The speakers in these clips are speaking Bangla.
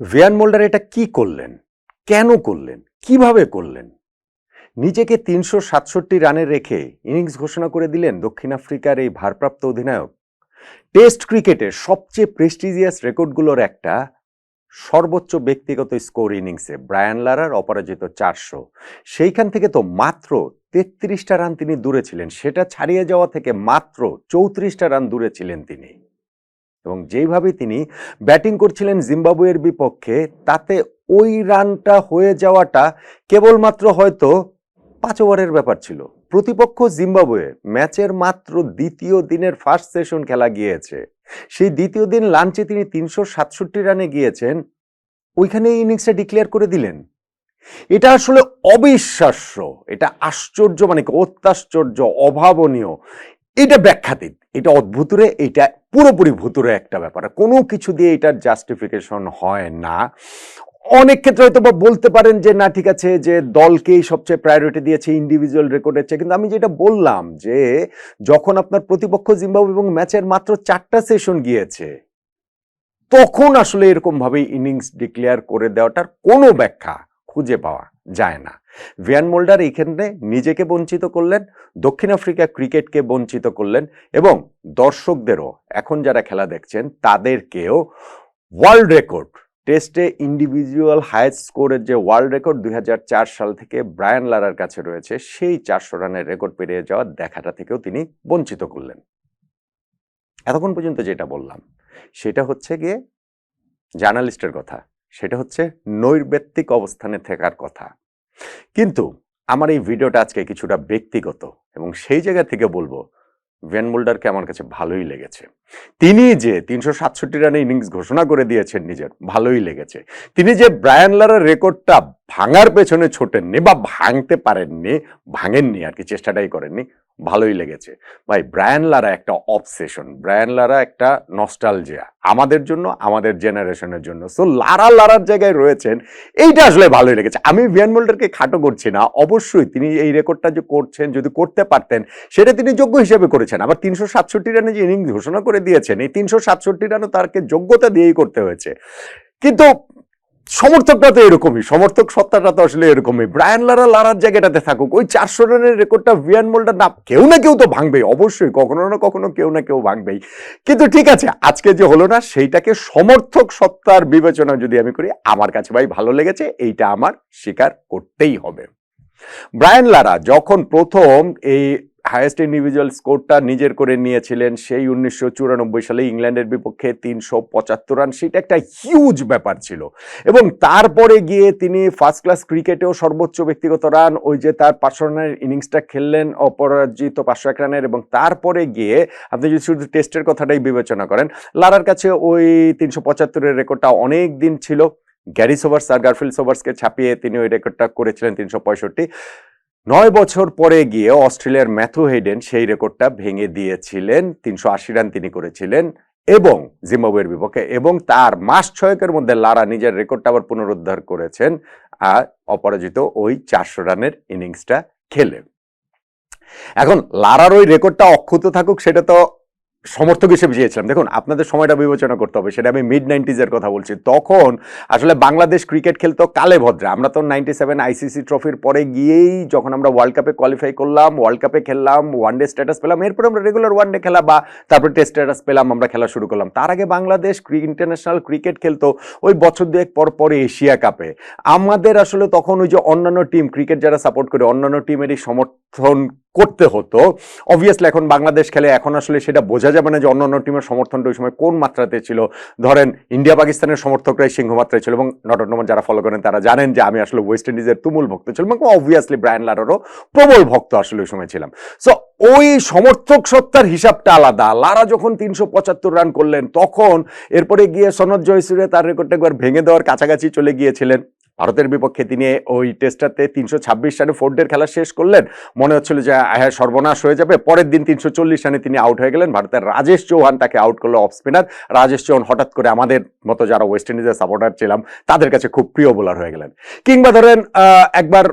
ভিয়ান মোল্ডার এটা কি করলেন? কেন করলেন? কীভাবে করলেন? নিজেকে তিনশো সাতষট্টি রানে রেখে ইনিংস ঘোষণা করে দিলেন দক্ষিণ আফ্রিকার এই ভারপ্রাপ্ত অধিনায়ক। টেস্ট ক্রিকেটের সবচেয়ে প্রেস্টিজিয়াস রেকর্ডগুলোর একটা সর্বোচ্চ ব্যক্তিগত স্কোর ইনিংসে ব্রায়ান লারার অপরাজিত চারশো। সেইখান থেকে তো মাত্র তেত্রিশটা রান তিনি দূরে ছিলেন, সেটা ছাড়িয়ে যাওয়া থেকে মাত্র চৌত্রিশটা রান দূরে ছিলেন তিনি। এবং যেইভাবে তিনি ব্যাটিং করছিলেন জিম্বাবুয়ের বিপক্ষে, তাতে ওই রানটা হয়ে যাওয়াটা কেবলমাত্র হয়তো পাঁচ ওভারের ব্যাপার ছিল। প্রতিপক্ষ জিম্বাবুয়ে ম্যাচের মাত্র দ্বিতীয় দিনের ফার্স্ট সেশন খেলা গিয়েছে। সেই দ্বিতীয় দিন লাঞ্চে তিনি তিনশো সাতষট্টি রানে গিয়েছেন। ওইখানে ইনিংসটা ডিক্লেয়ার করে দিলেন। এটা আসলে অবিশ্বাস্য, এটা আশ্চর্য মানে অত্যাশ্চর্য, অভাবনীয়। এটা ব্যাখ্যাতীত এটা অদ্ভুতুরে, এটা পুরোপুরি ভুতুরে একটা ব্যাপার। কোনো কিছু দিয়ে এটার জাস্টিফিকেশন হয় না। অনেক ক্ষেত্রে হয়তো বা বলতে পারেন যে, না, ঠিক আছে, যে দলকেই সবচেয়ে প্রায়োরিটি দিয়েছে ইন্ডিভিজুয়াল রেকর্ডের চেয়ে। কিন্তু আমি যেটা বললাম যে, যখন আপনার প্রতিপক্ষ জিম্বাবু এবং ম্যাচের মাত্র চারটা সেশন গিয়েছে, তখন আসলে এরকম ভাবে ইনিংস ডিক্লেয়ার করে দেওয়াটার কোনো ব্যাখ্যা খুঁজে পাওয়া যায় না। ভিয়ান মোল্ডার এইখানে নিজেকে বঞ্চিত করলেন, দক্ষিণ আফ্রিকা ক্রিকেটকে বঞ্চিত করলেন এবং দর্শকদেরও, এখন যারা খেলা দেখছেন, তাদেরকেও ওয়ার্ল্ড রেকর্ড। টেস্টে ইন্ডিভিজুয়াল হাইয়েস্ট স্কোরের যে ওয়ার্ল্ড রেকর্ড দুই হাজার চার সাল থেকে ব্রায়ান লারার কাছে রয়েছে, সেই চারশো রানের রেকর্ড পেরিয়ে যাওয়ার দেখাটা থেকেও তিনি বঞ্চিত করলেন। এতক্ষণ পর্যন্ত যেটা বললাম, সেটা হচ্ছে গিয়ে জার্নালিস্টের কথা। সেটা হচ্ছে নৈর্ব্যক্তিক অবস্থানে থাকার কথা। কিন্তু আমার এই ভিডিওটা আজকে কিছুটা ব্যক্তিগত এবং সেই জায়গা থেকে বলব, ভ্যান মোল্ডারকে আমার কাছে ভালোই লেগেছে। তিনি যে তিনশো সাতষট্টি রানে ইনিংস ঘোষণা করে দিয়েছেন নিজের, ভালোই লেগেছে। তিনি যে ব্রায়ান লারার রেকর্ডটা ভাঙার পেছনে ছোটেননি বা ভাঙতে পারেননি, ভাঙেননি আর কি, চেষ্টাটাই করেননি। ভালোই লেগেছে। ভাই, ব্রায়ান লারা একটা অবসেশন ব্রায়ান লারা একটা নস্টালজিয়া আমাদের জন্য, আমাদের জেনারেশনের জন্য। সো লারা লারার জায়গায় রয়েছেন। এইটা আসলে ভালোই লেগেছে। আমি ভিয়ান মোল্ডারকে খাটো করছি না। অবশ্যই তিনি এই রেকর্ডটা যে করছেন, যদি করতে পারতেন, সেটা তিনি যোগ্য হিসেবে করেছেন। আবার তিনশো সাতষট্টি রানে যে ইনিংস ঘোষণা করে দিয়েছেন, এই তিনশো সাতষট্টি রানও তারকে যোগ্যতা দিয়েই করতে হয়েছে। কিন্তু সমর্থকটা তো এরকমই, সমর্থক সত্তাটা তো আসলে এরকমই। ব্রায়ান লারা লারার জায়গাটাতে থাকুক, ওই চারশো রানের রেকর্ডটা ভিয়ান মোল্ডার না, কেউ না কেউ তো ভাঙবেই, অবশ্যই, কখনো না কখনো কেউ না কেউ ভাঙবেই। কিন্তু ঠিক আছে, আজকে যে হলো না, সেইটাকে সমর্থক সত্তার বিবেচনা যদি আমি করি, আমার কাছে ভাই ভালো লেগেছে, এইটা আমার স্বীকার করতেই হবে। ব্রায়ান লারা যখন প্রথম এই হায়েস্ট ইন্ডিভিজুয়াল স্কোরটা নিজের করে নিয়েছিলেন সেই উনিশশো চুরানব্বই সালে ইংল্যান্ডের বিপক্ষে তিনশো পঁচাত্তর রান। সেটা একটা হিউজ ব্যাপার ছিল। এবং তারপরে গিয়ে তিনি ফার্স্ট ক্লাস ক্রিকেটেও সর্বোচ্চ ব্যক্তিগত রান। ওই যে তার পাঁচশো রানের ইনিংসটা খেললেন অপরাজিত পাঁচশো এক রানের এবং তারপরে গিয়ে আপনি যদি শুধু টেস্টের কথাটাই বিবেচনা করেন, লারার কাছে ওই তিনশো পঁচাত্তরের রেকর্ডটা অনেক দিন ছিল। গ্যারি সোভার্স আর গারফিল্ড সোভার্সকে ছাপিয়ে তিনি ওই রেকর্ডটা করেছিলেন তিনশো পঁয়ষট্টি। নয় বছর পরে গিয়ে অস্ট্রেলিয়ার ম্যাথু হেডেন সেই রেকর্ডটা ভেঙে দিয়েছিলেন, তিনশো আশি রান তিনি করেছিলেন এবং জিম্বাবুয়ের বিপক্ষে এবং তার মাস ছয়েকের মধ্যে লারা নিজের রেকর্ডটা আবার পুনরুদ্ধার করেছেন, আর অপরাজিত ওই চারশো রানের ইনিংসটা খেলে এখন লারার ওই রেকর্ডটা অক্ষুত থাকুক সেটা তো সমর্থক হিসেবে চেয়েছিলাম দেখুন, আপনাদের সময়টা বিবেচনা করতে হবে, সেটা আমি মিড নাইনটিজের কথা বলছি। তখন আসলে বাংলাদেশ ক্রিকেট খেলতো কালে ভদ্রে। আমরা তো নাইনটি সেভেন আইসিসি ট্রফির পরে গিয়েই যখন আমরা ওয়ার্ল্ড কাপে কোয়ালিফাই করলাম ওয়ার্ল্ড কাপে খেললাম ওয়ান ডে স্ট্যাটাস পেলাম, এরপর আমরা রেগুলার ওয়ান ডে খেলা বা তারপর টেস্ট স্ট্যাটাস পেলাম, আমরা খেলা শুরু করলাম। তার আগে বাংলাদেশ ইন্টারন্যাশনাল ক্রিকেট খেলতো ওই বছর দুয়েক পর পরে এশিয়া কাপে আমাদের আসলে তখন ওই যে অন্যান্য টিম ক্রিকেট যারা সাপোর্ট করে, অন্যান্য টিমেরই সমর্থন করতে হতো। অবভিয়াসলি এখন বাংলাদেশ খেলে এখন আসলে সেটা বোঝা যাবে না যে অন্য অন্য টিমের সমর্থনটা ওই সময় কোন মাত্রাতে ছিল। ধরেন ইন্ডিয়া পাকিস্তানের সমর্থকরাই সিংহমাত্রায় ছিল এবং নটনমান যারা ফলো করেন তারা জানেন যে আমি আসলে ওয়েস্ট ইন্ডিজের তুমুল ভক্ত ছিলাম এবং অবভিয়াসলি ব্রায়ান লারারও প্রবল ভক্ত আসলে ওই সময় ছিলাম। সো ওই সমর্থক সত্তার হিসাবটা আলাদা। লারা যখন তিনশো পঁচাত্তর রান করলেন, তখন এরপরে গিয়ে সনদ জয়সুরে তার রেকর্ডটা একবার ভেঙে দেওয়ার কাছাকাছি চলে গিয়েছিলেন। ভারতের বিপক্ষে তিনি ওই টেস্টটাতে তিনশো ছাব্বিশ রানে ফোর্ডের খেলা শেষ করলেন। মনে হচ্ছিল যে হ্যাঁ সর্বনাশ হয়ে যাবে। পরের দিন তিনশো চল্লিশ রানে তিনি আউট হয়ে গেলেন। ভারতের রাজেশ চৌহান তাকে আউট করল অফ স্পিনার রাজেশ চৌহান হঠাৎ করে আমাদের মতো যারা ওয়েস্ট ইন্ডিজের সাপোর্টার ছিলাম, তাদের কাছে খুব প্রিয় বোলার হয়ে গেলেন। কিংবা ধরেন একবার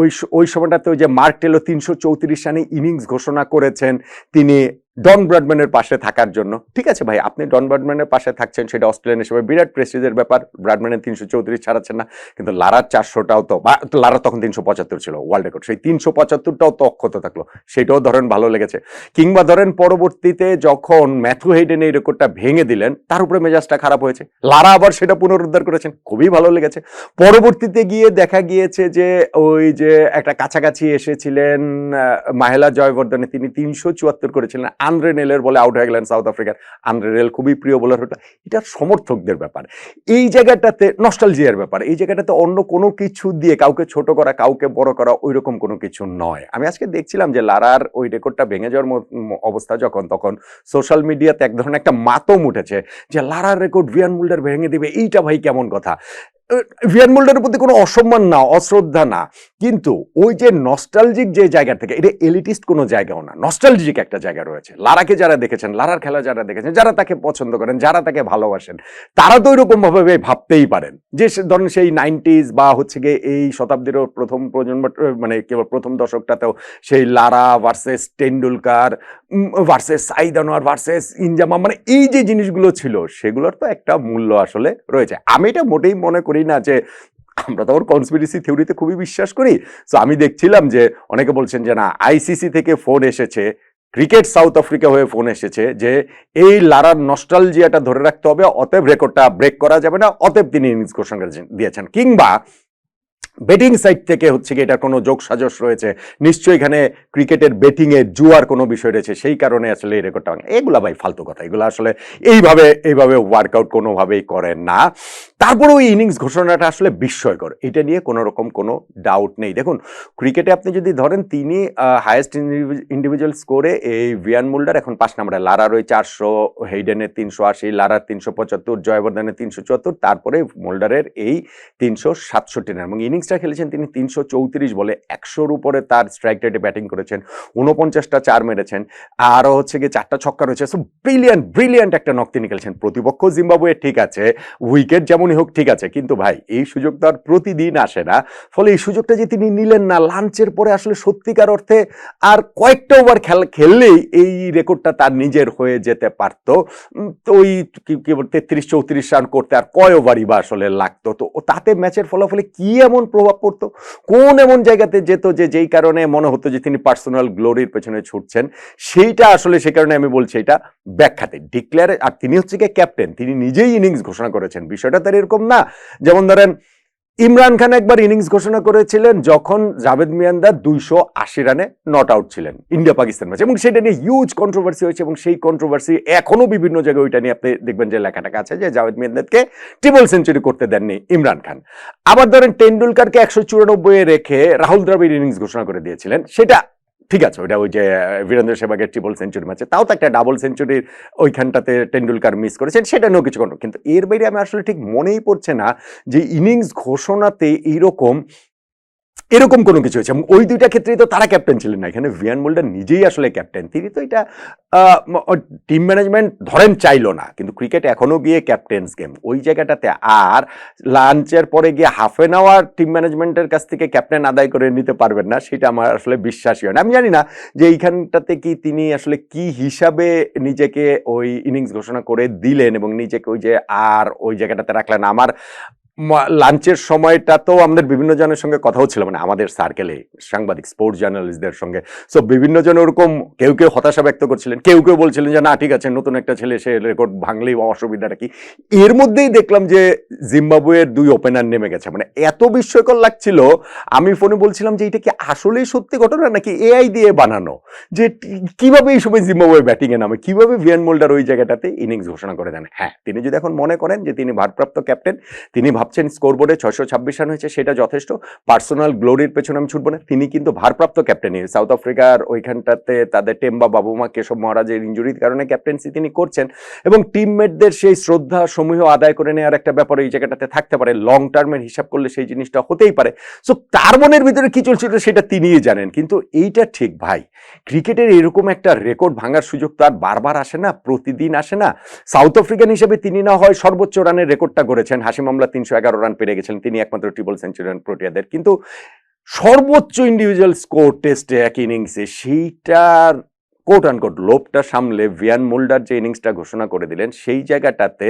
ওই ওই সময়টাতে ওই যে মার্ক টেলো তিনশো চৌত্রিশ রানে ইনিংস ঘোষণা করেছেন, তিনি ডন ব্রাডম্যানের পাশে থাকার জন্য। ঠিক আছে ভাই, আপনি ডন ব্রাডম্যানের পাশে থাকছেন, সেটা অস্ট্রেলিয়ান হিসেবে বিরাট প্রেস্টিজের ব্যাপার। ব্রাডম্যানের তিনশো চৌত্রিশ ছাড়াচ্ছেন না, কিন্তু লারার চারশোটাও তো, বা লারার তখন তিনশো পঁচাত্তর ছিল ওয়ার্ল্ড রেকর্ড সেই তিনশো পঁচাত্তরটাও তো অক্ষত থাকল, সেটাও ধরেন ভালো লেগেছে। কিংবা ধরেন পরবর্তীতে যখন ম্যাথু হেইডেন এই রেকর্ডটা ভেঙে দিলেন, তার উপরে মেজাজটা খারাপ হয়েছে। লারা আবার সেটা পুনরুদ্ধার করেছেন, খুবই ভালো লেগেছে। পরবর্তীতে গিয়ে দেখা গিয়েছে যে, ওই যে একটা কাছাকাছি এসেছিলেন মাহেলা জয়বর্ধনে, তিনি তিনশো চুয়াত্তর করেছিলেন। আন্দ্রে নেলের বলে আউট হয়ে গেলেন সাউথ আফ্রিকার আন্দ্রে নেল খুবই প্রিয় বোলার হতো এটা সমর্থকদের ব্যাপার। এই জায়গাটাতে নস্টালজিয়ার ব্যাপার। এই জায়গাটাতে অন্য কোনো কিছু দিয়ে কাউকে ছোট করা, কাউকে বড় করা ওই রকম কোনো কিছু নয়। আমি আজকে দেখছিলাম যে লারার ওই রেকর্ডটা ভেঙে যাওয়ার অবস্থা যখন, তখন সোশ্যাল মিডিয়াতে এক ধরনের একটা মাতম উঠেছে যে লারার রেকর্ড ভিয়ান মুল্ডার ভেঙে দিবে। এইটা ভাই কেমন কথা? ভিয়ান মুল্ডারের প্রতি কোনো অসম্মান না, অশ্রদ্ধা না। কিন্তু ওই যে নস্টালজিক যে জায়গা থেকে, এটা এলিটিস্ট কোনো জায়গাও না নস্টালজিক একটা জায়গা রয়েছে। লারাকে যারা দেখেছেন, লারার খেলা যারা দেখেছেন, যারা তাকে পছন্দ করেন, যারা তাকে ভালোবাসেন, তারা তো ওইরকম ভাবে ভাবতেই পারেন। যে ধরেন সেই নাইনটিজ বা হচ্ছে গিয়ে এই শতাব্দীরও প্রথম প্রজন্ম মানে কেবল প্রথম দশকটাতেও সেই Lara versus Tendulkar versus Saeed Anwar versus ইনজামা মানে এই যে জিনিসগুলো ছিল, সেগুলোর তো একটা মূল্য আসলে রয়েছে। আমি এটা মোটেই মনে করি না যে, আমরা তো কনস্পিরেসি থিওরিতে খুবই বিশ্বাস করি। তো আমি দেখছিলাম যে, অনেকে বলছেন যে, না আইসিসি থেকে ফোন এসেছে ক্রিকেট সাউথ আফ্রিকা হয়ে ফোন এসেছে, যে, এই লারার নস্টালজিয়াটা ধরে রাখতে হবে, অতএব রেকর্ডটা ব্রেক করা যাবে না, অতএব তিনি ইনিংস ঘোষণা দিয়েছেন। কিংবা বেটিং সাইড থেকে হচ্ছে কি এটার কোনো যোগ সাজস রয়েছে, নিশ্চয়ই এখানে ক্রিকেটের বেটিং এর জুয়ার কোনো বিষয় রয়েছে, সেই কারণে আসলে এই রেকর্ডটা। এগুলা ভাই ফালতু কথা, এগুলো আসলে এইভাবে এইভাবে ওয়ার্কআউট কোনোভাবেই করেন না। তারপরে ওই ইনিংস ঘোষণাটা আসলে বিস্ময়কর। এটা নিয়ে কোনো রকম কোনো ডাউট নেই। দেখুন, ক্রিকেটে আপনি যদি ধরেন, তিনি হায়েস্ট ইন্ডিভিজুয়াল স্কোরে এই ভিয়ান মুল্ডার এখন পাঁচ নম্বরে লারার ওই চারশো হেইডেনের তিনশো আশি লারার তিনশো পঁচাত্তর জয়বর্ধনের তিনশো চুয়াত্তর, তারপরে মোল্ডারের এই তিনশো সাতষট্টি রান এবং ইনিংসটা খেলেছেন তিনি তিনশো চৌত্রিশ বলে একশোর উপরে তার স্ট্রাইক রেটে ব্যাটিং করেছেন উনপঞ্চাশটা চার মেরেছেন, আরও হচ্ছে গিয়ে চারটা ছক্কা রয়েছে। সো ব্রিলিয়ান্ট ব্রিলিয়ান্ট একটা নক তিনি খেলেছেন। প্রতিপক্ষ জিম্বাবুয়ে ঠিক আছে উইকেট যেমনই হোক, ঠিক আছে। কিন্তু ভাই, এই সুযোগ তো আর প্রতিদিন আসে না। ফলে এই সুযোগটা যে তিনি নিলেন না, লাঞ্চের পরে আসলে সত্যিকার অর্থে আর কয়েকটা ওভার খেল, খেললেই এই রেকর্ডটা তার নিজের হয়ে যেতে পারতো। তো ওই কি তেত্রিশ, চৌত্রিশ রান করতে আর কয় ওভারই বা আসলে লাগতো। তো তাতে ম্যাচের ফলাফলে কি এমন প্রভাব পড়তো? কোন এমন জায়গাতে যেত যে, যেই কারণে মনে হতো যে, তিনি পার্সোনাল গ্লোরির পেছনে ছুটছেন? সেইটা আসলে সে কারণে আমি বলছি এটা ব্যাখ্যাতে। ডিক্লেয়ার, আর তিনি হচ্ছে গিয়ে ক্যাপ্টেন। তিনি নিজেই ইনিংস ঘোষণা করেছেন। বিষয়টা তার এরকম না। যেমন ধরেন, ইমরান খান একবার ইনিংস ঘোষণা করেছিলেন যখন জাভেদ মিয়ান্দার দুইশো আশি রানে নট আউট ছিলেন ইন্ডিয়া পাকিস্তান ম্যাচ এবং সেটা নিয়ে হিউজ কন্ট্রোভার্সি হয়েছে এবং সেই কন্ট্রোভার্সি এখনও বিভিন্ন জায়গায় ওইটা নিয়ে আপনি দেখবেন যে লেখাটা আছে যে জাভেদ মিয়ান্দারকে ট্রিপল সেঞ্চুরি করতে দেননি ইমরান খান। আবার ধরেন টেন্ডুলকারকে একশো চুরানব্বই রেখে রাহুল দ্রাবিড় ইনিংস ঘোষণা করে দিয়েছিলেন। সেটা ঠিক আছে ওটা ওই যে বীরেন্দ্র সেবাগের ট্রিপল সেঞ্চুরি ম্যাচে তাও তো একটা ডাবল সেঞ্চুরির ওইখানটাতে টেন্ডুলকার মিস করেছেন, সেটা নিয়েও কিছু কোনো কিন্তু এর বাইরে আমি আসলে ঠিক মনেই পড়ছে না যে ইনিংস ঘোষণাতে এইরকম এরকম কোনো কিছু হয়েছে। এবং ওই দুইটা ক্ষেত্রেই তো তারা ক্যাপ্টেন ছিলেন না। এখানে ভিয়ান মোল্ডার নিজেই আসলে ক্যাপ্টেন তিনি তো এটা টিম ম্যানেজমেন্ট ধরেন চাইলো না। কিন্তু ক্রিকেট এখনও গিয়ে ক্যাপ্টেন্স গেম ওই জায়গাটাতে আর লাঞ্চের পরে গিয়ে হাফ এন আওয়ার টিম ম্যানেজমেন্টের কাছ থেকে ক্যাপ্টেন আদায় করে নিতে পারবেন না, সেটা আমার আসলে বিশ্বাসই হয় না। আমি জানি না যে এইখানটাতে কি তিনি আসলে কি হিসাবে নিজেকে ওই ইনিংস ঘোষণা করে দিলেন এবং নিজেকে ওই যে আর ওই জায়গাটাতে রাখলেন। আমার লাঞ্চের সময়টা তো আমাদের বিভিন্ন জনের সঙ্গে কথাও ছিল মানে আমাদের সার্কেলে সাংবাদিক স্পোর্টস জার্নালিস্টদের সঙ্গে। সো বিভিন্ন জন ওরকম কেউ কেউ হতাশা ব্যক্ত করছিলেন, কেউ কেউ বলছিলেন যে, না, ঠিক আছে, নতুন একটা ছেলে, সে রেকর্ড ভাঙলেই অসুবিধাটা কি? এর মধ্যেই দেখলাম যে, জিম্বাবুয়ের দুই ওপেনার নেমে গেছে। মানে এত বিস্ময়কর লাগছিল, আমি ফোনে বলছিলাম যে, এটা কি আসলেই সত্যি ঘটনা, নাকি এআই দিয়ে বানানো? যে, কীভাবে এই সময় জিম্বাবুয়ে ব্যাটিংয়ে নামে? কীভাবে ভিয়ান মোল্ডার ওই জায়গাটাতে ইনিংস ঘোষণা করে দেন? হ্যাঁ তিনি যদি এখন মনে করেন যে, তিনি ভারপ্রাপ্ত ক্যাপ্টেন তিনি ভাবছেন স্কোরবোর্ডে ছয়শো ছাব্বিশ রান হয়েছে, সেটা যথেষ্ট। পার্সোনাল গ্লোরির পেছনে আমি ছুটবো না। তিনি কিন্তু ভারপ্রাপ্ত ক্যাপ্টেনই সাউথ আফ্রিকার ওইখানটাতে তাদের টেম্বা বাবুমা, কেশব মহারাজের ইঞ্জুরির কারণে ক্যাপ্টেন্সি তিনি করছেন। এবং টিমমেটদের সেই শ্রদ্ধা সমূহ আদায় করে নেওয়ার একটা ব্যাপার এই জায়গাটাতে থাকতে পারে। লং টার্মের হিসাব করলে সেই জিনিসটা হতেই পারে। সো তার মনের ভিতরে কি চলছিল সেটা তিনিই জানেন। কিন্তু এইটা ঠিক ভাই। ক্রিকেটের এরকম একটা রেকর্ড ভাঙার সুযোগ তো আর বারবার আসে না, প্রতিদিন আসে না। সাউথ আফ্রিকান হিসেবে তিনি না হয় সর্বোচ্চ রানের রেকর্ডটা করেছেন হাসি মামলা তিনশো এগারো রান পেরে গেছিলেন। তিনি একমাত্র ট্রিপল সেঞ্চুরি রান প্রোটিয়াদের কিন্তু সর্বোচ্চ ইন্ডিভিজুয়াল স্কোর টেস্টে এক ইনিংসে সেইটার কোট আনকোট লোভটা সামলে ভিয়ান মোল্ডার যে ইনিংসটা ঘোষণা করে দিলেন, সেই জায়গাটাতে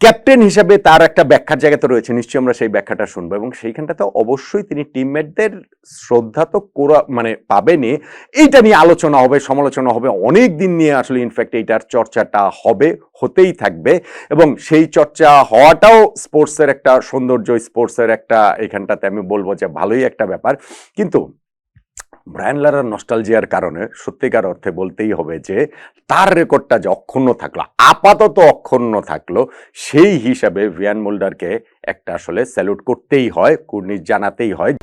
ক্যাপ্টেন হিসাবে তার একটা ব্যাখ্যার জায়গা তো রয়েছে, নিশ্চয়ই আমরা সেই ব্যাখ্যাটা শুনব। এবং সেইখানটাতে অবশ্যই তিনি টিমমেটদের শ্রদ্ধা তো করা মানে পাবেনই। এইটা নিয়ে আলোচনা হবে, সমালোচনা হবে, অনেক দিন নিয়ে আসলে ইনফ্যাক্ট এইটার চর্চাটা হবে, হতেই থাকবে। এবং সেই চর্চা হওয়াটাও স্পোর্টসের একটা সৌন্দর্য স্পোর্টসের একটা এখানটাতে আমি বলব যে ভালোই একটা ব্যাপার। কিন্তু ব্রায়ান লারার নস্টালজিয়ার কারণে সত্যিকার অর্থে বলতেই হবে যে, তার রেকর্ডটা যে অক্ষুণ্ণ থাকল, আপাতত অক্ষুণ্ণ থাকল, সেই হিসাবে ভিয়ান মোল্ডারকে একটা আসলে স্যালুট করতেই হয়, কুর্নিশ জানাতেই হয়।